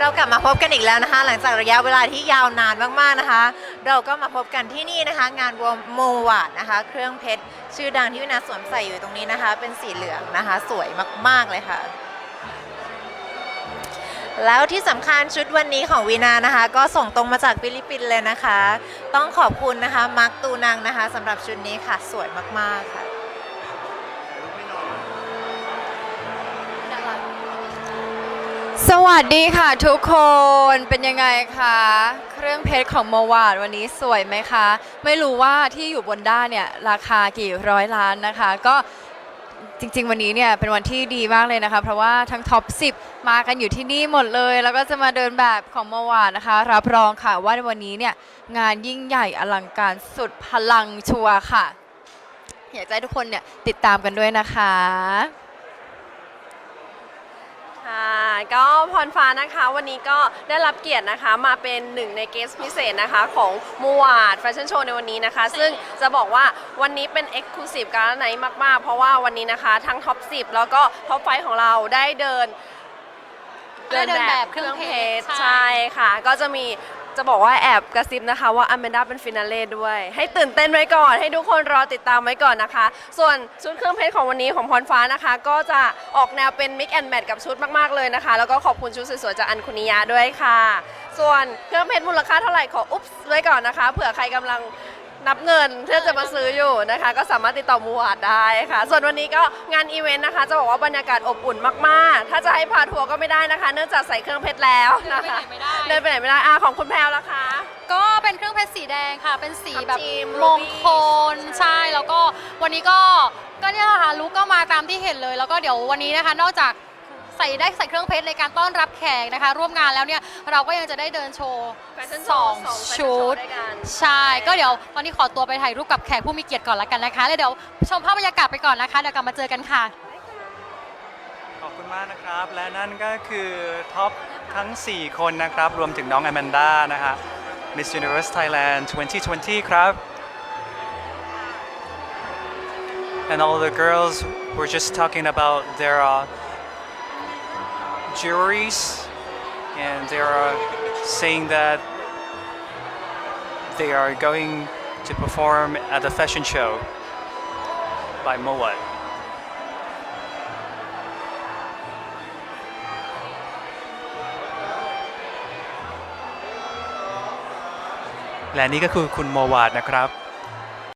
เรากลับมาพบกันอีกแล้วนะคะ หลังจากระยะเวลาที่ยาวนานมากๆนะคะ เราก็มาพบกันที่นี่นะคะ งานวมโมวาดนะคะ เครื่องเพชรชื่อดังที่วินาสวมใส่อยู่ตรงนี้นะคะ เป็นสีเหลืองนะคะ สวยมากๆเลยค่ะ แล้วที่สำคัญชุดวันนี้ของวีนานะคะ ก็ส่งตรงมาจากฟิลิปปินส์เลยนะคะ ต้องขอบคุณนะคะมาร์คตูนังนะคะสำหรับชุดนี้ค่ะสวยมากๆค่ะ สวัสดีค่ะทุกคนเป็นยังไงคะเครื่องเพชรของโมวาดวันนี้สวยไหมคะ ไม่รู้ว่าที่อยู่บนด้านเนี่ยราคากี่ร้อยล้านนะคะ ก็จริงๆ วันนี้เนี่ยเป็นวันที่ดีมากเลยนะคะ เพราะว่าทั้งท็อป 10 มากันอยู่ที่นี่หมดเลย แล้วก็จะมาเดินแบบของโมวาดนะคะ รับรองค่ะว่าในวันนี้เนี่ยงานยิ่งใหญ่อลังการสุดพลังชัวร์ค่ะ อยากให้ทุกคนเนี่ยติดตามกันด้วยนะคะ ก็พรฟ้านะคะ วันนี้ก็ได้รับเกียรตินะคะ มาเป็นหนึ่งในเกสพิเศษนะคะ ของมูวาดแฟชั่นโชว์ในวันนี้นะคะ ซึ่งจะบอกว่าวันนี้เป็น e x c l u s i v e การไหนมาก ๆ เพราะว่าวันนี้นะคะทั้งท็อป 10 แล้วก็ท็อปไฟของเราได้เดินได้เดินแบบเครื่องเพชรใช่ค่ะ ก็จะมี จะบอกว่าแอบกระซิบนะคะว่าอแมนดาเป็นฟินาเล่ด้วย ให้ตื่นเต้นไว้ก่อน ให้ทุกคนรอติดตามไว้ก่อนนะคะ ส่วนชุดเครื่องเพชรของวันนี้ของพรฟ้านะคะ ก็จะออกแนวเป็นมิกแอนด์แมทกับชุดมากๆเลยนะคะ แล้วก็ขอบคุณชุดสวยๆจากอันคุนิยาด้วยค่ะ ส่วนเครื่องเพชรมูลค่าเท่าไหร่ขออุ๊บไว้ก่อนนะคะเผื่อใครกำลัง นับเงินเพื่อจะมาซื้ออยู่นะคะ ก็สามารถติดต่อมูวาดได้ค่ะ ส่วนวันนี้ก็งานอีเวนต์นะคะ จะบอกว่าบรรยากาศอบอุ่นมากๆ ถ้าจะให้พาทัวร์ก็ไม่ได้นะคะ เนื่องจากใส่เครื่องเพชรแล้วนะคะเดินไปไหนไม่ได้อะของคุณแพรวล่ะคะก็เป็นเครื่องเพชรสีแดงค่ะ เป็นสีแบบทับทิมมงคล ruby ใช่แล้วก็วันนี้ก็ก็เนี่ยแหละค่ะลุกก็มาตามที่เห็นเลย แล้วก็เดี๋ยววันนี้นะคะ นอกจาก ใส่ได้ใส่เครื่องเพชรในการต้อนรับแขกนะคะ ร่วมงานแล้วเนี่ยเราก็ยังจะได้เดินโชว์แฟชั่นสโชอว์งสองแฟชั่นโชชุว์ดด้วยกัน ใช่ก็เดี๋ยวตอนนี้ขอตัวไปถ่ายรูปกับแขกผู้มีเกียรติก่อนละกันนะคะแล้วเดี๋ยวชมภาพบรรยากาศไปก่อนนะคะเดี๋ยวกลับมาเจอกันค่ะ ขอบคุณมากนะครับ และนั่นก็คือท็อปทั้ง 4 คนนะครับ รวมถึงน้องอแมนด้านะฮะ Miss Universe Thailand 2020 ครับ And all the girls were just talking about their uh, jewelries and they are saying that they are going to perform at the fashion show by Moat. และนี่ก็คือคุณโมวาดนะครับ